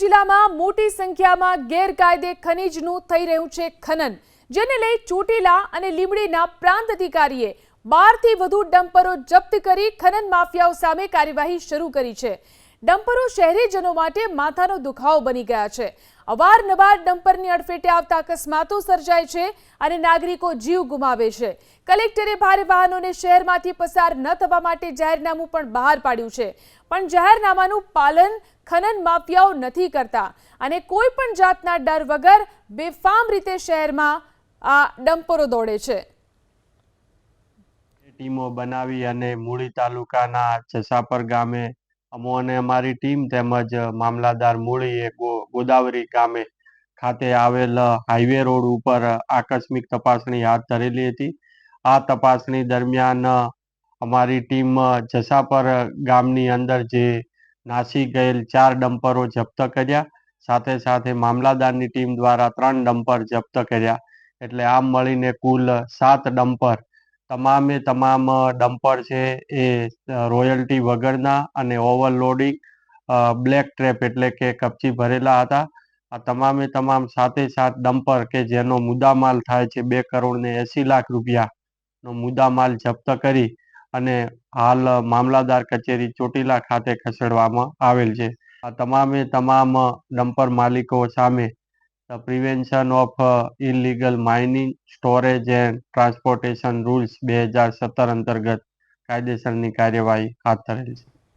જિલ્લામાં મોટી સંખ્યામાં ગેરકાયદે ખનીજનું થઈ રહ્યું છે ખનન, જેને લઈ ચોટીલા અને લીંબડીના પ્રાંત અધિકારીએ બારથી વધુ ડમ્પરો જપ્ત કરી ખનન માફિયાઓ સામે કાર્યવાહી શરૂ કરી છે. ડમ્પરો શહેરીજનો માટે માથાનો દુખાવો બની ગયા છે. અવારનવાર ડમ્પરની અડફેટે આવતા અકસ્માતો સર્જાય છે અને નાગરિકો જીવ ગુમાવે છે. કલેક્ટરે ભારે વાહનોને શહેરમાંથી પસાર ન થવા માટે જાહેરનામું પણ બહાર પાડ્યું છે. પણ જાહેરનામાનું પાલન ખનન માફિયાઓ નથી કરતા અને કોઈ પણ જાતના ડર વગર બેફામ રીતે શહેરમાં આ ડમ્પરો દોડે છે. ટીમો બનાવી અને મૂળી તાલુકાના જસાપર ગામે અમો અને અમારી ટીમ તેમજ મામલાદાર મૂળી એ ગોદાવરી ગામે ખાતે આવેલ હાઈવે રોડ ઉપર આકસ્મિક તપાસણી હાથ ધરેલી હતી. આ તપાસણી દરમિયાન અમારી ટીમ જસાપર ગામની અંદર જે નાસી ગયેલ ચાર ડમ્પરો જપ્ત કર્યા. સાથે સાથે મામલાદારની ટીમ દ્વારા ત્રણ ડમ્પર જપ્ત કર્યા. એટલે આમ મળીને કુલ સાત ડમ્પર. તમામે તમામ ડમ્પર છે એ રોયલ્ટી વગરના અને ઓવરલોડિંગ બ્લેક ટ્રેપ એટલે કે કપચી ભરેલા હતા. આ તમામે તમામ સાતે સાત ડમ્પર કે જેનો મુદ્દામાલ થાય છે બે કરોડ ને એસી લાખ રૂપિયાનો મુદ્દામાલ જપ્ત કરી અને હાલ મામલાદાર કચેરી ચોટીલા ખાતે ખસેડવામાં આવેલ છે. આ તમામે તમામ ડમ્પર માલિકો સામે prevention of illegal mining storage and transportation rules બે હજાર સત્તર અંતર્ગત કાયદેસરની કાર્યવાહી હાથ ધરેલ છે.